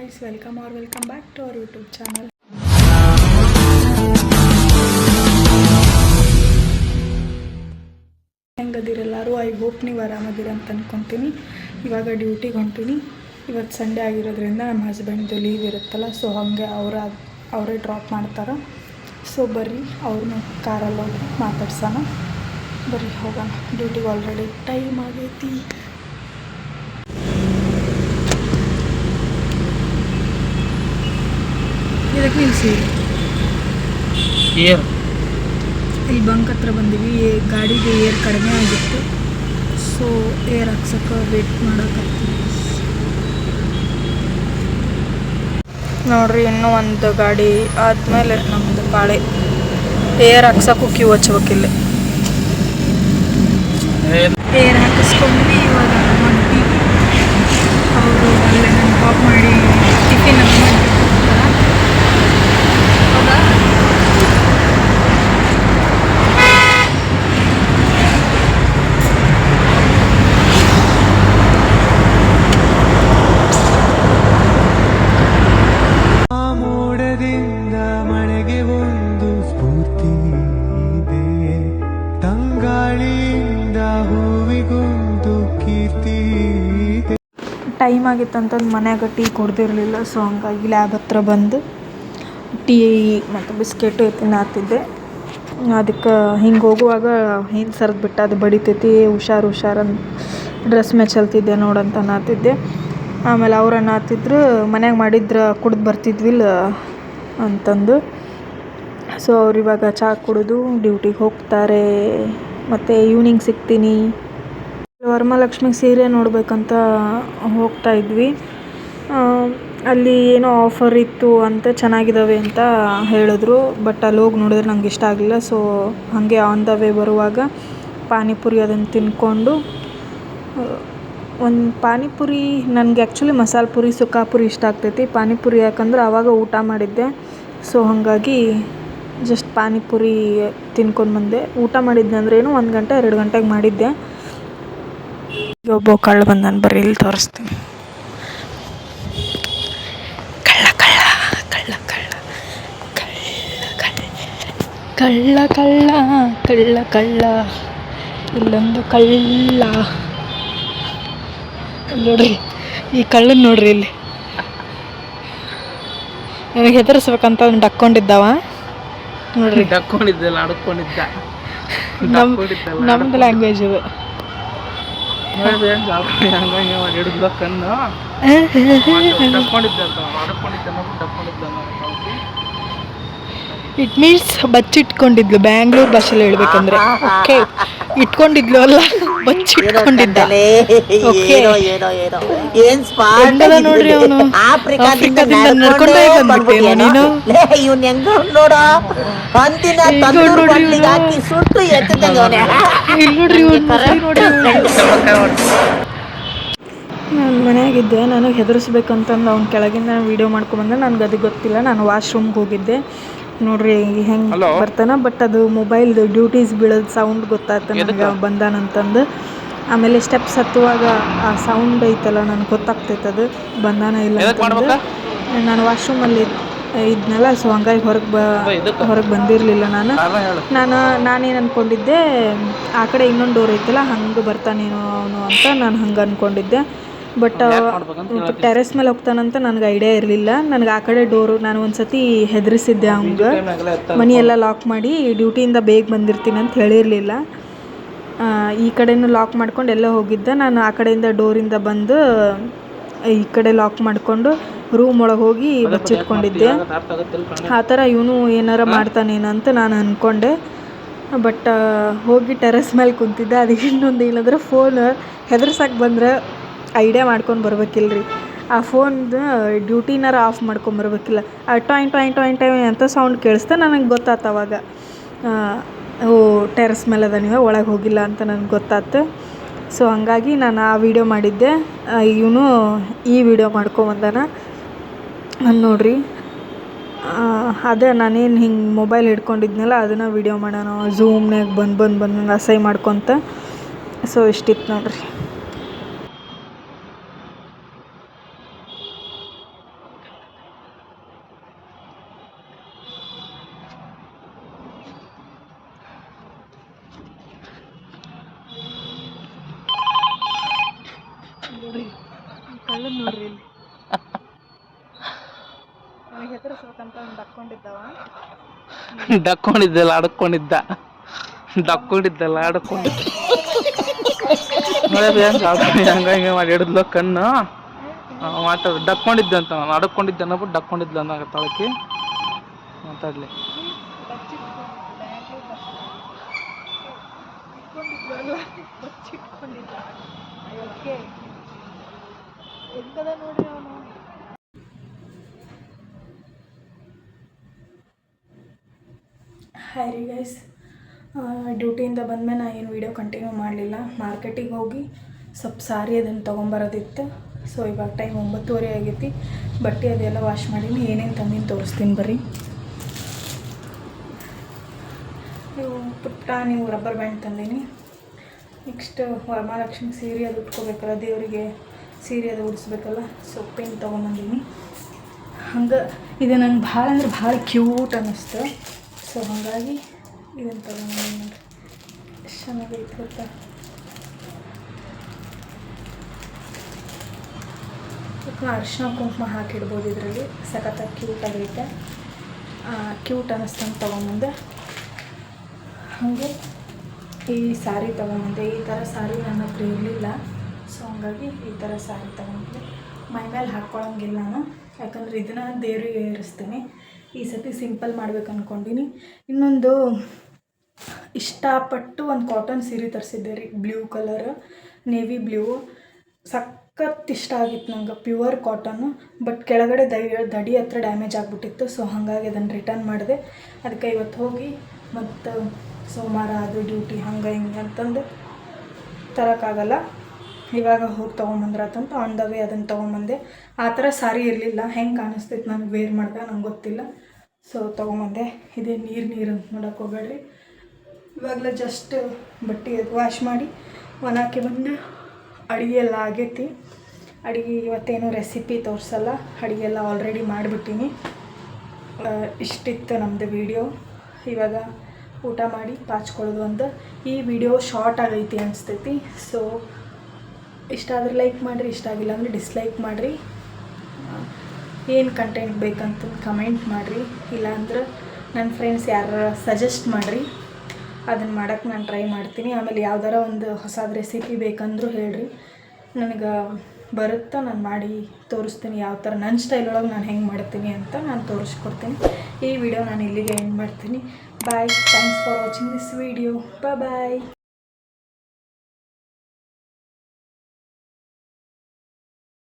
Guys welcome are welcome back to our YouTube channel ಹೆಂಗದಿರೆಲ್ಲರೂ I hope ನೀವು ಆರಾಮದಿರ ಅಂತ ಅನ್ಕೊತೀನಿ. ಇವಾಗ ಡ್ಯೂಟಿಗೆ ಹೊಂಟೀನಿ. ಇವತ್ತು ಸಂಡೇ ಆಗಿರೋದ್ರಿಂದ ನಮ್ಮ ಹಸ್ಬೆಂಡ್ದು ಲೀವ್ ಇರುತ್ತಲ್ಲ ಸೊ ಹಾಗೆ ಅವರ ಅವರೇ ಡ್ರಾಪ್ ಮಾಡ್ತಾರೆ. ಸೊ ಬರ್ರಿ ಅವ್ರನ್ನ ಕಾರಲ್ಲಿ ಹೋಗಿ ಮಾತಾಡ್ಸೋಣ. ಬರ್ರಿ, ಹೋಗೋಣ. ಡ್ಯೂಟಿಗೆ ಆಲ್ರೆಡಿ ಟೈಮ್ ಆಗೈತಿ. ಇದಕ್ಕೆ ನಿಲ್ಲಿಸಿ ಏರ್ ಇಲ್ಲಿ ಬಂಕ್ ಹತ್ರ ಬಂದೀವಿ. ಗಾಡಿಗೆ ಏರ್ ಕಡಿಮೆ ಆಗಿತ್ತು. ಸೊ ಏರ್ ಹಾಕ್ಸಕ್ಕ ವೇಟ್ ಮಾಡೋಕ್ಕೆ ನೋಡ್ರಿ ಇನ್ನೂ ಒಂದು ಗಾಡಿ ಆದ್ಮೇಲೆ ನಮ್ದು ಬಾಳೆ ಏರ್ ಹಾಕ್ಸಕ್ಕೂ ಕ್ಯೂ ಹಚ್ಬೇಕಿಲ್ಲ ಏರ್ ಹಾಕಿಸ್ಕೊಂಡ್ವಿ ಇವಾಗ ಹೊಂಟೀವಿ ಅವರು ಅಲ್ಲೇ ನನ್ನ ಡ್ರಾಪ್ ಮಾಡಿ ಟಿಫಿನ್ ಹೌದಾ ಆ ಮೋಡದಿಂದ ಮಳೆಗೆ ಒಂದು ಸ್ಫೂರ್ತಿ ತಂಗಾಳಿಯಿಂದ ಹೂವಿಗೊಂದು ಕೀರ್ತಿ ಟೈಮ್ ಆಗಿತ್ತಂತಂದು ಮನ್ಯಾಗ ಟೀ ಕೊಡ್ದಿರಲಿಲ್ಲ ಸೊ ಹಂಗಾಗಿ ಲ್ಯಾಬ್ ಹತ್ರ ಬಂದು ಟೀ ಮತ್ತು ಬಿಸ್ಕೆಟು ತಿನ್ನತ್ತಿದ್ದೆ ಅದಕ್ಕೆ ಹಿಂಗೆ ಹೋಗುವಾಗ ಹಿಂದೆ ಸರಿದು ಬಿಟ್ಟು, ಅದು ಬಡಿತೈತಿ, ಹುಷಾರು ಹುಷಾರಂತ ಡ್ರೆಸ್ ಮೆಚ್ಚಲ್ತಿದ್ದೆ ನೋಡಂತ ಅನ್ನತ್ತಿದ್ದೆ ಆಮೇಲೆ ಅವ್ರು ಅನ್ನತ್ತಿದ್ರು ಮನ್ಯಾಗ ಮಾಡಿದ್ರೆ ಕುಡ್ದು ಬರ್ತಿದ್ವಿಲ್ಲ ಅಂತಂದು. ಸೊ ಅವ್ರು ಇವಾಗ ಚಹಾ ಕುಡಿದು ಡ್ಯೂಟಿಗೆ ಹೋಗ್ತಾರೆ. ಮತ್ತು ಈವ್ನಿಂಗ್ ಸಿಗ್ತೀನಿ. ವರಮಹಾಲಕ್ಷ್ಮಿ ಸೀರೆ ನೋಡಬೇಕಂತ ಹೋಗ್ತಾ ಇದ್ವಿ. ಅಲ್ಲಿ ಏನೋ ಆಫರ್ ಇತ್ತು ಅಂತ ಚೆನ್ನಾಗಿದ್ದಾವೆ ಅಂತ ಹೇಳಿದ್ರು. ಬಟ್ ಅಲ್ಲಿ ಹೋಗಿ ನೋಡಿದ್ರೆ ನಂಗೆ ಇಷ್ಟ ಆಗಲಿಲ್ಲ. ಸೊ ಹಾಗೆ ಆನ್ ದ ವೇ ಬರುವಾಗ ಪಾನಿಪುರಿ ಅದನ್ನು ತಿನ್ಕೊಂಡು ಒಂದು ಪಾನಿಪುರಿ, ನನಗೆ ಆ್ಯಕ್ಚುಲಿ ಮಸಾಲೆ ಪುರಿ ಸುಕ್ಕಾಪುರಿ ಇಷ್ಟ ಆಗ್ತೈತಿ. ಪಾನಿಪುರಿ ಯಾಕಂದ್ರೆ ಆವಾಗ ಊಟ ಮಾಡಿದ್ದೆ. ಸೊ ಹಾಗಾಗಿ ಜಸ್ಟ್ ಪಾನಿಪುರಿ ತಿನ್ಕೊಂಡು ಬಂದೆ. ಊಟ ಮಾಡಿದ್ದೆ ಅಂದ್ರೇನು ಒಂದು ಗಂಟೆ, ಎರಡು ಗಂಟೆಗೆ ಮಾಡಿದ್ದೆ. ಈಗ ಒಬ್ಬ ಕಳ್ಳ ಬಂದಾನ ಬರ್ರಿ, ಇಲ್ಲಿ ತೋರಿಸ್ತೀನಿ. ಕಳ್ಳ ಕಳ್ಳ ಕಳ್ಳ ಕಳ್ಳ ಕಳ್ಳ. ಇಲ್ಲೊಂದು ಕಳ್ಳ. ನೋಡ್ರಿ ಈ ಕಳ್ಳನ್ ನೋಡ್ರಿ ಇಲ್ಲಿ. ನನಗೆ ಹೆದರ್ಸ್ಬೇಕಂತ ಅವ್ನು ಡಕ್ಕೊಂಡಿದ್ದಾವ. ನೋಡ್ರಿ. ಡಕ್ಕೊಂಡಿದ್ದಲ್ಲ ಅಡ್ಕೊಂಡಿದ್ದ ನಮ್ ನಮ್ದು ಲ್ಯಾಂಗ್ವೇಜ್ ಇದು. ಕಣ್ಣು. ಡಕ್ಕೊಂಡಿದ್ದ ಅಂತ ಅಡ್ಕೊಂಡಿದ್ದ ಡಕ್ಕೊಂಡಿದ್ದ ಇಟ್ ಮೀನ್ಸ್ ಬಚ್ಚಿಟ್ಕೊಂಡಿದ್ಲು ಬ್ಯಾಂಗ್ಳೂರ್ ಬಸ್ಸಲ್ಲಿ ಹೇಳ್ಬೇಕಂದ್ರೆ. ಓಕೆ ಇಟ್ಕೊಂಡಿದ್ಲು ಅಲ್ಲ ಬಚ್ಚಿಟ್ಕೊಂಡಿದ್ದ. Okay. ಏನೋ ಏನೋ ಏನೋ. ಏನ್ ಹೆಂಗದ ನೋಡ್ರಿ ಅವನು? ಆಫ್ರಿಕಾದಿಂದ ನಡ್ಕೊಂಡೇ ಬಂದ್ಬಿಟ್ಟೇನು ನೀನು. ಇವ್ನ ಹೆಂಗ ನೋಡೋ? ಅಂತಿನ ನೋಡ್ರಿ ಸುಟ್ಟು ಇಲ್ಲಿ ನೋಡ್ರಿ ಇವ್ನ್. ನಾನು ಮನೆಯಾಗಿದ್ದೆ ನನಗೆ ಹೆದರಿಸ್ಬೇಕಂತಂದು ಅವ್ನ ಕೆಳಗಿಂದ ವೀಡಿಯೋ ಮಾಡ್ಕೊಂಬಂದೆ ನನಗೆ ಅದು ಗೊತ್ತಿಲ್ಲ ನಾನು ವಾಶ್ರೂಮ್ಗೆ ಹೋಗಿದ್ದೆ. ನೋಡ್ರಿ ಹೆಂಗೆ? ಬರ್ತಾನ ಬಟ್ ಅದು ಮೊಬೈಲ್ ಡ್ಯೂಟೀಸ್ ಬೀಳೋದ್ ಸೌಂಡ್ ಗೊತ್ತಾಯ್ತು ನನಗೆ ಬಂದಾನಂತಂದು ಆಮೇಲೆ ಸ್ಟೆಪ್ಸ್ ಹತ್ತುವಾಗ ಆ ಸೌಂಡ್ ಐತಲ್ಲ ನನಗೆ ಗೊತ್ತಾಗ್ತೈತೆ ಅದು. ಬಂದಾನ ಇಲ್ಲ ನಾನು ಅಂತಂದು. ನಾನು ವಾಶ್ರೂಮಲ್ಲಿ ಇದ್ನಲ್ಲ ಸೊ ಹಂಗಾಗಿ ಹೊರಗೆ ಬ? ಹೊರಗೆ ಬಂದಿರಲಿಲ್ಲ ನಾನು. ನಾನು ನಾನೇನು ಅನ್ಕೊಂಡಿದ್ದೆ ಆ ಕಡೆ ಇನ್ನೊಂದು ಡೋರ್ ಐತಲ್ಲ ಹಂಗೆ ಬರ್ತಾನೇನೋ ಅವನು ಅಂತ ನಾನು ಹಂಗೆ ಅಂದ್ಕೊಂಡಿದ್ದೆ ಬಟ್ ಹೇಳ್ತೀನಿ. ಟೆರೆಸ್ ಮೇಲೆ ಹೋಗ್ತಾನಂತ ನನಗೆ ಐಡಿಯಾ ಇರಲಿಲ್ಲ. ನನಗೆ ಆ ಕಡೆ ಡೋರು ನಾನು ಒಂದ್ಸತಿ ಹೆದರಿಸಿದ್ದೆ ಅವಂಗೆ ಮನಿ ಎಲ್ಲ ಲಾಕ್ ಮಾಡಿ ಡ್ಯೂಟಿಯಿಂದ ಬೇಗ ಬಂದಿರ್ತೀನಿ ಅಂತ ಹೇಳಿರಲಿಲ್ಲ. ಈ ಕಡೆನೂ ಲಾಕ್ ಮಾಡ್ಕೊಂಡು ಎಲ್ಲ ಹೋಗಿದ್ದೆ. ನಾನು ಆ ಕಡೆಯಿಂದ ಡೋರಿಂದ ಬಂದು ಈ ಕಡೆ ಲಾಕ್ ಮಾಡಿಕೊಂಡು ರೂಮ್ ಒಳಗೆ ಹೋಗಿ ಬಚ್ಚಿಟ್ಕೊಂಡಿದ್ದೆ. ಆ ಥರ ಇವನು ಏನಾರ ಮಾಡ್ತಾನೇನಂತ ಅಂತ ನಾನು ಅಂದ್ಕೊಂಡೆ ಬಟ್ ಹೋಗಿ ಟೆರೆಸ್ ಮೇಲೆ ಕುಂತಿದ್ದೆ. ಅದಕ್ಕೆ ಇನ್ನೊಂದು ಏನಂದ್ರೆ ಫೋನ್ ಹೆದರ್ಸಕ್ಕೆ ಬಂದ್ರೆ ಐಡಿಯಾ ಮಾಡ್ಕೊಂಡು ಬರ್ಬೇಕಿಲ್ರಿ. ಆ ಫೋನ್ದು ಡ್ಯೂಟಿನಾರ ಆಫ್ ಮಾಡ್ಕೊಂಬರ್ಬೇಕಿಲ್ಲ ಆ ಟಾಯ್ ಟಾಯ್ ಟಾಯ್ ಟಾಯ್ ಅಂತ ಸೌಂಡ್ ಕೇಳಿಸ್ತಾ ನನಗೆ ಗೊತ್ತಾತ ಅವಾಗ. ಓ ಟೆರೆಸ್ ಮೇಲೆ ಅದ ನೀವು, ಒಳಗೆ ಹೋಗಿಲ್ಲ ಅಂತ ನನಗೆ ಗೊತ್ತಾತು. ಸೊ ಹಂಗಾಗಿ ನಾನು ಆ ವಿಡಿಯೋ ಮಾಡಿದ್ದೆ. ಇವನು ಈ ವಿಡಿಯೋ ಮಾಡ್ಕೊಂಬಂದಾನ ನೋಡ್ರಿ. ಅದೇ ನಾನೇನು ಹಿಂಗೆ ಮೊಬೈಲ್ ಹಿಡ್ಕೊಂಡಿದ್ನಲ್ಲ, ಅದನ್ನು ವಿಡಿಯೋ ಮಾಡೋಣ ಝೂಮ್ನಾಗ ಬಂದು ಬಂದು ಬಂದು ಅಸಹ್ಯ ಮಾಡ್ಕೊತ. ಸೊ ಇಷ್ಟಿತ್ತು ನೋಡ್ರಿ. ಕಳ್ಳನ್ ನೋಡ್ರಿ ಇಲ್ಲಿ. ನನಗೆ ಹೆದರ್ಸ್ಬೇಕಂತ ಡಕ್ಕೊಂಡಿದ್ದಲ್ಲ ಅಡ್ಕೊಂಡಿದ್ದ. ಡಕ್ಕೊಂಡಿದ್ದಲ್ಲ ಅಡ್ಕೊಂಡಿದ್ದ. ನೋಡೋದು ಹಂಗೆ ಮಾಡಿ ಹಿಡಿದ್ಲು ಕಣ್ಣು. ಮಾತಾಡ. ಡಕ್ಕೊಂಡಿದ್ದೆ ಅಂತ ನಾನು ಅಡ್ಕೊಂಡಿದ್ದೆ ಅನ್ನೋಬಿಟ್ಟು ಡಕ್ಕೊಂಡಿದ್ಲ ಅನ್ನೋ ತಾಳಕ್ಕೆ ಮಾತಾಡಲಿ. ಇಟ್ಕೊಂಡಿದ್ವಲ್ಲ ನೋಡ್ರಿ ಅವನು? ಹಾಯ್ ರೀ ಗೈಸ್ ಡ್ಯೂಟಿಯಿಂದ ಬಂದಮೇಲೆ ನಾನು ಏನು ವೀಡಿಯೋ ಕಂಟಿನ್ಯೂ ಮಾಡಲಿಲ್ಲ. ಮಾರ್ಕೆಟಿಗೆ ಹೋಗಿ ಸ್ವಲ್ಪ ಸಾರಿ ಅದನ್ನು ತೊಗೊಂಬರೋದಿತ್ತು. ಸೊ ಇವಾಗ ಟೈಮ್ ಒಂಬತ್ತುವರೆ ಆಗೈತಿ. ಬಟ್ಟೆ ಅದೆಲ್ಲ ವಾಶ್ ಮಾಡೀನಿ. ಏನೇನು ತಂದೀನಿ ತೋರಿಸ್ತೀನಿ ಬರ್ರಿ. ನೀವು ಪುಟ್ಟ ನೀವು ರಬ್ಬರ್ ಬ್ಯಾಂಡ್ ತಂದೀನಿ. ನೆಕ್ಸ್ಟ್ ವರಮಹಾಲಕ್ಷ್ಮಿ ಸೀರೆ ಅದು ಉಟ್ಕೋಬೇಕಲ್ಲ ದೇವರಿಗೆ. ಸೀರೆ ಅದು ಉಡಿಸ್ಬೇಕಲ್ಲ ಸೊ ಪೆನ್ ಹಂಗೆ ಇದು ನಂಗೆ ಭಾಳ ಅಂದ್ರೆ ಭಾಳ ಕ್ಯೂಟ್ ಅನ್ನಿಸ್ತು. ಸೊ ಹಾಗಾಗಿ ಇದನ್ನು ತೊಗೊಂಬಂದೀನಿ ನೋಡ್ರಿ. ಎಷ್ಟು ಚೆನ್ನಾಗೈತೆ ಗೊತ್ತಾ? ಅರಿಶಿನ ಕುಂಕುಮ ಹಾಕಿಡ್ಬೋದು ಇದರಲ್ಲಿ. ಸಖತ್ತಾಗಿ ಕ್ಯೂಟ್ ಆಗೈತೆ. ಕ್ಯೂಟ್ ಅನ್ನಿಸ್ತಂಗೆ ತೊಗೊಂಬಂದೆ. ಹಾಗೆ ಈ ಸ್ಯಾರಿ ತೊಗೊಂಬಂದೆ. ಈ ಥರ ಸಾರಿ ನನ್ನ ಹತ್ರ ಇರಲಿಲ್ಲ. ಸೊ ಹಂಗಾಗಿ ಈ ಥರ ಸ್ಯಾರಿ ತೊಗೊಂಡಿದ್ದೆ ಮೈ ಮೇಲೆ ಹಾಕ್ಕೊಳಂಗಿಲ್ಲ ನಾನು. ಯಾಕಂದ್ರೆ ಇದನ್ನು ದೇವರಿಗೆ ಏರಿಸ್ತೀನಿ. ಈ ಸತಿ ಸಿಂಪಲ್ ಮಾಡ್ಬೇಕು ಅಂದ್ಕೊಂಡಿನಿ ಇನ್ನೊಂದು, ಇಷ್ಟಪಟ್ಟು ಒಂದು ಕಾಟನ್ ಸೀರೆ ತರಿಸಿದ್ದೆ ರೀ. ಬ್ಲೂ ಕಲರ್ ನೇವಿ ಬ್ಲೂ ಸಖತ್ ಇಷ್ಟ ಆಗಿತ್ತು ನಂಗೆ ಪ್ಯೂರ್ ಕಾಟನ್ನು ಬಟ್ ಕೆಳಗಡೆ ದಡಿ ಹತ್ರ ಡ್ಯಾಮೇಜ್ ಆಗಿಬಿಟ್ಟಿತ್ತು. ಸೊ ಹಾಗಾಗಿ ಅದನ್ನು ರಿಟರ್ನ್ ಮಾಡಿದೆ. ಅದಕ್ಕೆ ಇವತ್ತು ಹೋಗಿ ಮತ್ತು ಸೋಮವಾರ ಅದು ಡ್ಯೂಟಿ ಹಂಗೆ ಹಿಂಗೆ ಅಂತಂದು ತರೋಕ್ಕಾಗಲ್ಲ ಇವಾಗ ಹೋಗಿ ತೊಗೊಂಬಂದ್ರಾತಂತ ಆನ್ ದ ವೇ ಅದನ್ನು ತೊಗೊಂಬಂದೆ. ಆ ಥರ ಸಾರಿ ಇರಲಿಲ್ಲ. ಹೆಂಗೆ ಕಾಣಿಸ್ತೈತೆ ನಾನು ವೇರ್ ಮಾಡ್ದೆ ನಂಗೆ ಗೊತ್ತಿಲ್ಲ. ಸೊ ತೊಗೊಂಬಂದೆ. ಇದೇ ನೀರು ನೀರು ಅಂತ ನೋಡೋಕೆ ಹೋಗ್ಬೇಡ್ರಿ. ಇವಾಗಲೇ ಜಸ್ಟ್ ಬಟ್ಟೆ ವಾಶ್ ಮಾಡಿ ಒಣಾಕಿ ಬಂದು ಅಡುಗೆ ಎಲ್ಲ ಆಗೈತಿ. ಅಡುಗೆ ಇವತ್ತೇನು ರೆಸಿಪಿ ತೋರಿಸಲ್ಲ. ಅಡುಗೆ ಎಲ್ಲ ಆಲ್ರೆಡಿ ಮಾಡಿಬಿಟ್ಟಿನಿ. ಇಷ್ಟಿತ್ತು ನಮ್ಮದು ವಿಡಿಯೋ ಇವಾಗ ಊಟ ಮಾಡಿ ಪಾಚ್ಕೊಳ್ಳೋದು ಅಂತ. ಈ ವಿಡಿಯೋ ಶಾರ್ಟ್ ಆಗೈತಿ ಅನಿಸ್ತೈತಿ. ಸೊ ಇಷ್ಟ ಆದರೆ ಲೈಕ್ ಮಾಡಿರಿ, ಇಷ್ಟ ಆಗಿಲ್ಲ ಅಂದರೆ ಡಿಸ್ಲೈಕ್ ಮಾಡಿರಿ. ಏನು ಕಂಟೆಂಟ್ ಬೇಕಂತ ಕಮೆಂಟ್ ಮಾಡಿರಿ. ಇಲ್ಲಾಂದ್ರೆ ನನ್ನ ಫ್ರೆಂಡ್ಸ್ ಯಾರು ಸಜೆಸ್ಟ್ ಮಾಡಿರಿ. ಅದನ್ನು ಮಾಡೋಕ್ಕೆ ನಾನು ಟ್ರೈ ಮಾಡ್ತೀನಿ. ಆಮೇಲೆ ಯಾವ್ದಾರ ಒಂದು ಹೊಸದು ರೆಸಿಪಿ ಬೇಕಂದ್ರೂ ಹೇಳ್ರಿ. ನನಗೆ ಬರುತ್ತಾ ನಾನು ಮಾಡಿ ತೋರಿಸ್ತೀನಿ ಯಾವ ಥರ ನನ್ನ ಸ್ಟೈಲ್ ಒಳಗೆ ನಾನು ಹೆಂಗೆ ಮಾಡ್ತೀನಿ ಅಂತ ನಾನು ತೋರಿಸ್ಕೊಡ್ತೀನಿ. ಈ ವಿಡಿಯೋ ನಾನು ಇಲ್ಲಿಗೆ ಎಂಡ್ ಮಾಡ್ತೀನಿ. Bye thanks for watching this video bye